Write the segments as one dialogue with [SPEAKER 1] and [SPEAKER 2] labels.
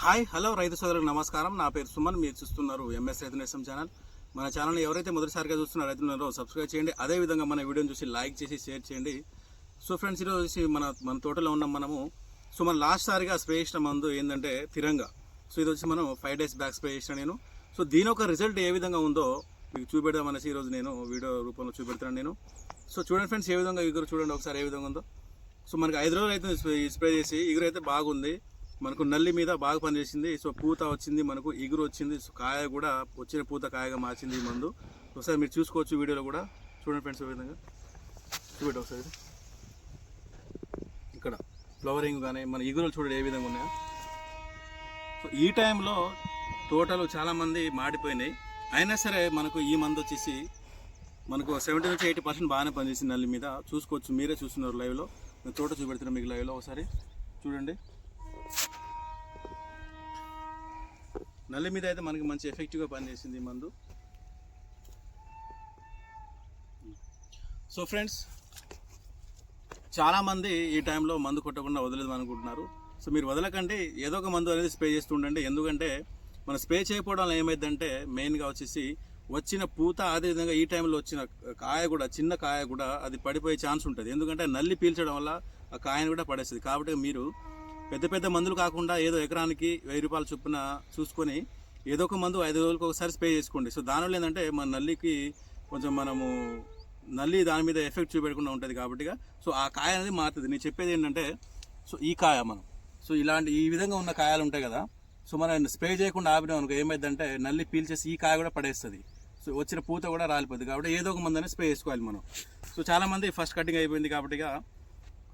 [SPEAKER 1] Hi hello రైతు సోదరులకు నమస్కారం. నా పేరు సుమన్ మీరు చూస్తున్నారు ఎంఎస్ రైతు నేసం ఛానల్. మన ఛానల్ని ఎవరైతే మొదటిసారిగా చూస్తున్న రైతులున్నారో సబ్స్క్రైబ్ చేయండి. అదేవిధంగా మన వీడియోని చూసి లైక్ చేసి షేర్ చేయండి. సో ఫ్రెండ్స్ ఈరోజు వచ్చి మన మన తోటలో ఉన్నాం మనము సో మన లాస్ట్ సారిగా స్ప్రే చేసిన మందు ఏంటంటే తిరంగా. సో ఇది వచ్చి మనం ఫైవ్ డేస్ బ్యాక్ స్ప్రే చేసిన నేను. సో దీని ఒక రిజల్ట్ ఏ విధంగా ఉందో మీకు చూపెడదామనేసి ఈరోజు నేను వీడియో రూపంలో చూపెడతాను నేను. సో చూడండి ఫ్రెండ్స్ ఏ విధంగా ఇగురు చూడండి ఒకసారి ఏ విధంగా ఉందో. సో మనకి ఐదు రోజులు అయితే స్ప్రే స్ప్రే చేసి ఇగురు అయితే బాగుంది. మనకు నల్లి మీద బాగా పనిచేసింది. సో పూత వచ్చింది మనకు ఇగురు వచ్చింది. సో కాయ కూడా వచ్చిన పూత కాయగా మార్చింది ఈ మందు. ఒకసారి మీరు చూసుకోవచ్చు వీడియోలో కూడా. చూడండి ఫ్రెండ్స్ ఒక విధంగా. చూపెట్టు ఒకసారి. ఇక్కడ ఫ్లవరింగ్ కానీ మన ఇగురులు చూడండి ఏ విధంగా ఉన్నాయో. సో ఈ టైంలో తోటలు చాలామంది మాడిపోయినాయి. అయినా సరే మనకు ఈ మందు వచ్చేసి మనకు సెవెంటీ నుంచి ఎయిటీ పర్సెంట్ బాగానే పనిచేసింది నల్లి మీద. చూసుకోవచ్చు మీరే చూస్తున్నారు లైవ్లో. నేను తోట చూపెడుతున్నాను మీకు లైవ్లో ఒకసారి. చూడండి. నల్లి మీద అయితే మనకి మంచి ఎఫెక్టివ్గా పనిచేసింది ఈ మందు. సో ఫ్రెండ్స్ చాలామంది ఈ టైంలో మందు కొట్టకుండా వదలేదు అనుకుంటున్నారు. సో మీరు వదలకండి ఏదో ఒక మందు అనేది స్ప్రే చేస్తూ ఉండండి. ఎందుకంటే మన స్ప్రే చేయకపోవడం వల్ల ఏమైందంటే మెయిన్గా వచ్చేసి వచ్చిన పూత అదేవిధంగా ఈ టైంలో వచ్చిన కాయ కూడా చిన్న కాయ కూడా అది పడిపోయే ఛాన్స్ ఉంటుంది. ఎందుకంటే నల్లి పీల్చడం వల్ల ఆ కాయను కూడా పడేస్తుంది. కాబట్టి మీరు పెద్ద పెద్ద మందులు కాకుండా ఏదో ఎకరానికి వెయ్యి రూపాయలు చొప్పున చూసుకొని ఏదో ఒక మందు ఐదు రోజులకు ఒకసారి స్ప్రే చేసుకోండి. సో దానివల్ల ఏంటంటే మన నల్లికి కొంచెం మనము నల్లి దాని మీద ఎఫెక్ట్ చూపెట్టకుండా ఉంటుంది కాబట్టిగా సో ఆ కాయ అనేది మారుతుంది. నేను చెప్పేది ఏంటంటే సో ఈ కాయ మనం. సో ఇలాంటి ఈ విధంగా ఉన్న కాయలు ఉంటాయి కదా. సో మనం స్ప్రే చేయకుండా ఆపినాం అనుకో ఏమైందంటే నల్లి పీల్చేసి ఈ కాయ కూడా పడేస్తుంది. సో వచ్చిన పూత కూడా రాలిపోతుంది కాబట్టి ఏదో ఒక మందు అనేది స్ప్రే చేసుకోవాలి మనం. సో చాలామంది ఫస్ట్ కటింగ్ అయిపోయింది కాబట్టిగా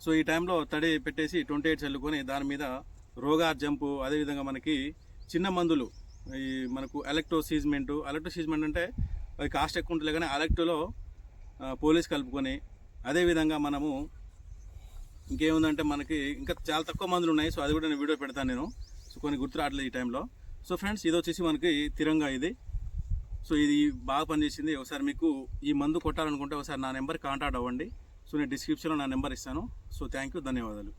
[SPEAKER 1] సో ఈ టైంలో తడి పెట్టేసి ట్వంటీ ఎయిట్ చల్లుకొని దాని మీద రోగార్ జంపు అదేవిధంగా మనకి చిన్న మందులు ఈ మనకు ఎలక్ట్రోసీజ్మెంట్ ఎలక్ట్రోసీజ్మెంట్ అంటే అది కాస్ట్ ఎక్కువ ఉంటుంది కానీ ఎలక్ట్రోలో పోలీస్ కలుపుకొని అదేవిధంగా మనము ఇంకేముందంటే మనకి ఇంకా చాలా తక్కువ మందులు ఉన్నాయి సో అది కూడా నేను వీడియో పెడతాను నేను. సో కొన్ని గుర్తు రావట్లేదు ఈ టైంలో. సో ఫ్రెండ్స్ ఇది వచ్చేసి మనకి తిరంగా ఇది. సో ఇది బాగా పనిచేసింది. ఒకసారి మీకు ఈ మందు కొట్టాలనుకుంటే ఒకసారి నా నెంబర్ కాంటాక్ట్ అవ్వండి. సో నేను డిస్క్రిప్షన్లో నా నెంబర్ ఇస్తాను. సో థ్యాంక్ యూ ధన్యవాదాలు.